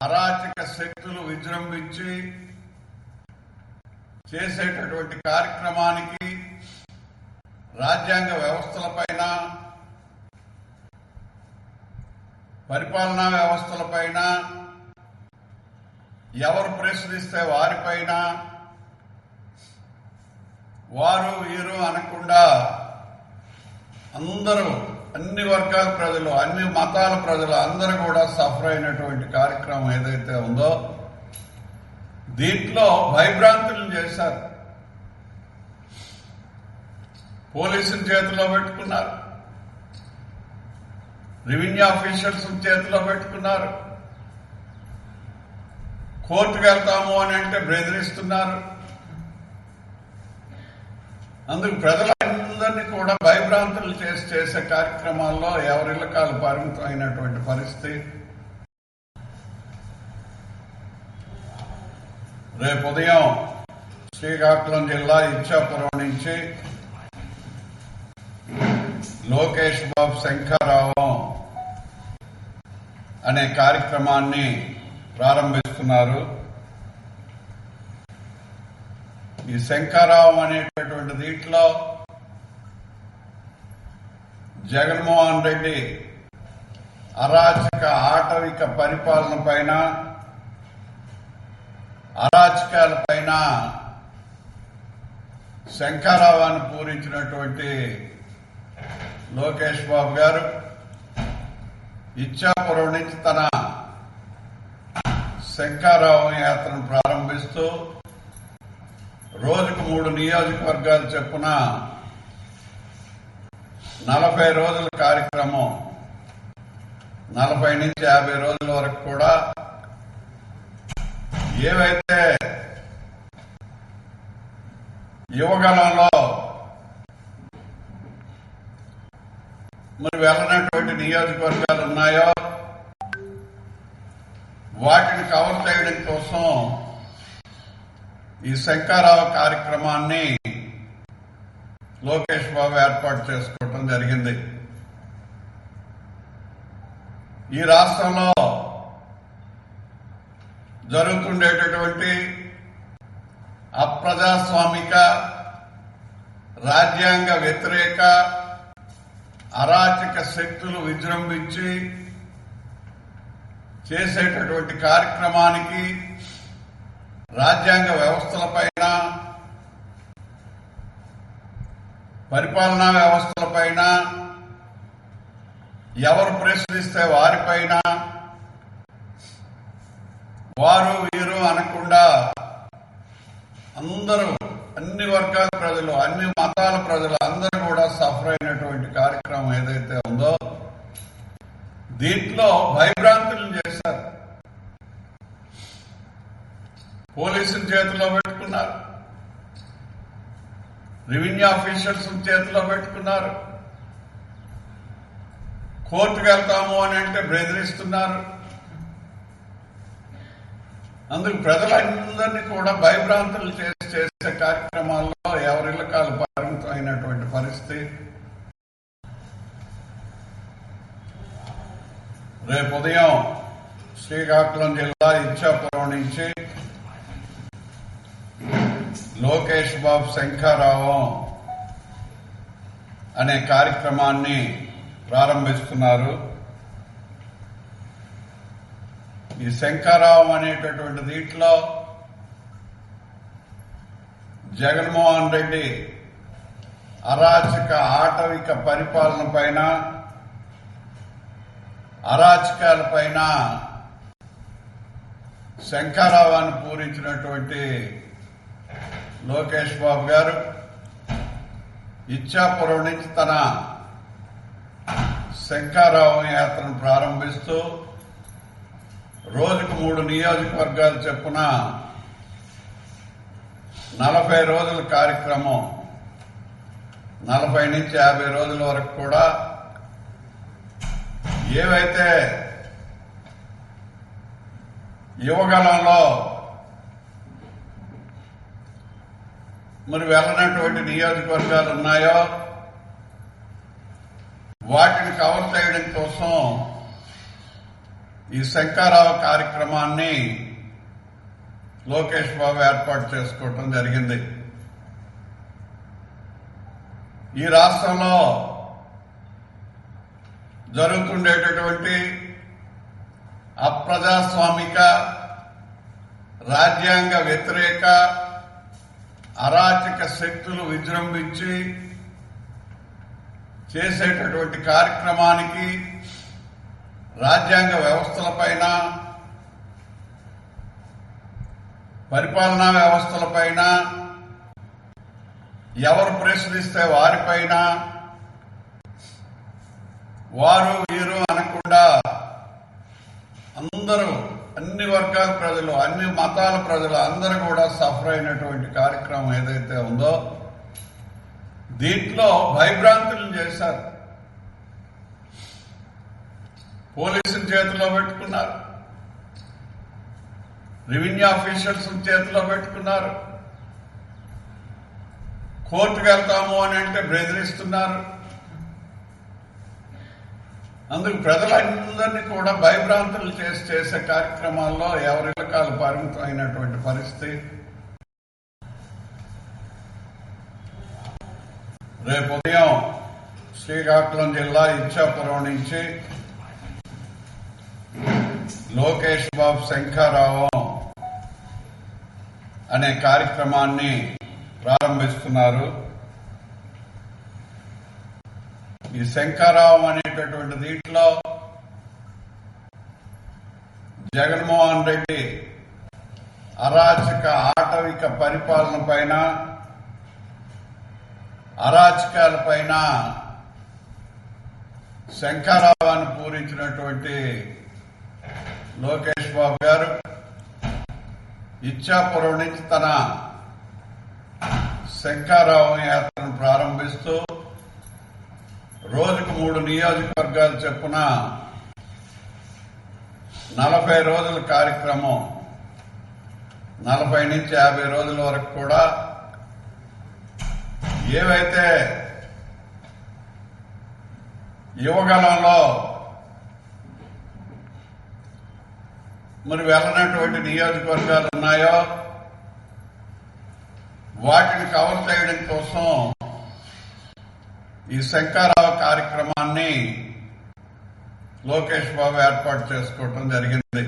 అరాచక శక్తులు విజృంభించి చేసేటటువంటి కార్యక్రమానికి రాజ్యాంగ వ్యవస్థలపైన పరిపాలనా వ్యవస్థలపైన ఎవరు ప్రశ్నిస్తే వారిపైన వారు వీరు అనకుండా అందరూ అన్ని వర్గాల ప్రజలు అన్ని మతాల ప్రజలు అందరూ కూడా సఫర్ అయినటువంటి కార్యక్రమం ఏదైతే ఉందో దీంట్లో భయభ్రాంతులను చేశారు. పోలీసుని చేతిలో పెట్టుకున్నారు. రెవెన్యూ ఆఫీసర్స్ చేతిలో పెట్టుకున్నారు. కోర్టుకు వెళ్తాము అని అంటే బెదిరిస్తున్నారు. అందుకు అందరినీ కూడా భయభ్రాంతులు చేసి చేసే కార్యక్రమాల్లో ఎవరిళ్ళకాలు పరిమితం అయినటువంటి పరిస్థితి? రేపు ఉదయం శ్రీకాకుళం జిల్లా ఇచ్చాపురం నుంచి లోకేష్ బాబు శంకరరావు అనే కార్యక్రమాన్ని ప్రారంభిస్తున్నారు. ఈ శంకరరావు అనేటటువంటి దీంట్లో జగన్మోహన్ రెడ్డి అరాచక ఆటవిక పరిపాలన పైన అరాచకాల పైన పూరించినటువంటి లోకేష్ బాబు గారు ఇచ్చాపురం నుంచి తన శంకరరావు యాత్రను ప్రారంభిస్తూ రోజుకు మూడు నియోజకవర్గాలు చెప్పున నలభై రోజుల కార్యక్రమం. నలభై నుంచి యాభై రోజుల వరకు కూడా ఏవైతే యువగలంలో మరి వెళ్ళినటువంటి నియోజకవర్గాలు ఉన్నాయో వాటిని కవర్ చేయడం కోసం ఈ శంకారావు కార్యక్రమాన్ని లోకేష్ బాబు ఏర్పాటు చేసుకోవటం జరిగింది. ఈ రాష్ట్రంలో జరుగుతుండేటటువంటి అప్రజాస్వామిక రాజ్యాంగ వ్యతిరేక అరాచక శక్తులు విజృంభించి చేసేటటువంటి కార్యక్రమానికి రాజ్యాంగ వ్యవస్థలపైన పరిపాలనా వ్యవస్థలపైన ఎవరు ప్రశ్నిస్తే వారిపైన వారు వీరు అనకుండా అందరూ అన్ని వర్గాల ప్రజలు అన్ని మతాల ప్రజలు అందరూ కూడా సఫర్ అయినటువంటి కార్యక్రమం ఏదైతే ఉందో దీంట్లో భయభ్రాంతులను చేశారు. పోలీసుల చేతిలో పెట్టుకున్నారు. రెవెన్యూ ఆఫీసర్స్ చేతిలో పెట్టుకున్నారు. కోర్టుకు వెళ్తాము అని అంటే బెదిరిస్తున్నారు. అందుకు ప్రజలందరినీ కూడా భయభ్రాంతులు చేసి చేసే కార్యక్రమాల్లో ఎవరిల్లకాలు పరిమితం అయినటువంటి పరిస్థితి. రేపు ఉదయం శ్రీకాకుళం జిల్లా ఇచ్చాపురం నుంచి లోకేష్ బాబు శంఖారావం అనే కార్యక్రమాన్ని ప్రారంభిస్తున్నారు. ఈ శంఖారావం అనేటటువంటి దీంట్లో జగన్మోహన్ రెడ్డి అరాచక ఆటవిక పరిపాలన పైన అరాచకాల పైన శంకరరావాన్ని పూరించినటువంటి లోకేష్ బాబు గారు ఇచ్చాపురం నుంచి తన శంకారావు యాత్రను ప్రారంభిస్తూ రోజుకు మూడు నియోజకవర్గాలు చెప్పున నలభై రోజుల కార్యక్రమం నలభై నుంచి యాభై రోజుల వరకు కూడా ఏవైతే యువగలంలో మరి వెళ్ళనటువంటి నియోజకవర్గాలు ఉన్నాయో వాటిని కవర్ చేయడం కోసం ఈ శంకారావు కార్యక్రమాన్ని లోకేష్ బాబు ఏర్పాటు చేసుకోవటం జరిగింది. ఈ రాష్ట్రంలో జరుగుతుండేటటువంటి అప్రజాస్వామిక రాజ్యాంగ వ్యతిరేక అరాచక శక్తులు విజృంభించి చేసేటటువంటి కార్యక్రమానికి రాజ్యాంగ వ్యవస్థలపైన పరిపాలనా వ్యవస్థలపైన ఎవరు ప్రశ్నిస్తే వారిపైన వారు వీరు అనకుండా అందరూ అన్ని వర్గాల ప్రజలు అన్ని మతాల ప్రజలు అందరూ కూడా సఫర్ అయినటువంటి కార్యక్రమం ఏదైతే ఉందో దీంట్లో భయభ్రాంతులు చేశారు. పోలీసుల చేతిలో పెట్టుకున్నారు. రెవెన్యూ ఆఫీసర్స్ చేతిలో పెట్టుకున్నారు. కోర్టుకు వెళ్తాము అని అంటే బెదిరిస్తున్నారు. అందుకు ప్రజలందరినీ కూడా భయభ్రాంతులు చేసి చేసే కార్యక్రమాల్లో ఎవరి రకాలు పరిమితం అయినటువంటి పరిస్థితి. రేపు ఉదయం శ్రీకాకుళం జిల్లా ఇచ్చాపురం నుంచి లోకేష్ బాబు శంఖారావం అనే కార్యక్రమాన్ని ప్రారంభిస్తున్నారు. ఈ శంఖారావం అనేటటువంటి దీంట్లో జగన్మోహన్ రెడ్డి అరాచక ఆటవిక పరిపాలన పైన అరాచకాల పైన శంకారావాన్ని పూరించినటువంటి లోకేష్ బాబు గారు ఇచ్చాపురం నుంచి తన శంఖారావం యాత్రను ప్రారంభిస్తూ రోజుకు మూడు నియోజకవర్గాలు చెప్పున నలభై రోజుల కార్యక్రమం నలభై నుంచి యాభై రోజుల వరకు కూడా ఏవైతే యువగలంలో మరి వెళ్ళనటువంటి నియోజకవర్గాలు ఉన్నాయో వాటిని కవర్ చేయడం కోసం ఈ శంకారావు కార్యక్రమాన్ని లోకేష్ బాబు ఏర్పాటు చేసుకోవటం జరిగింది.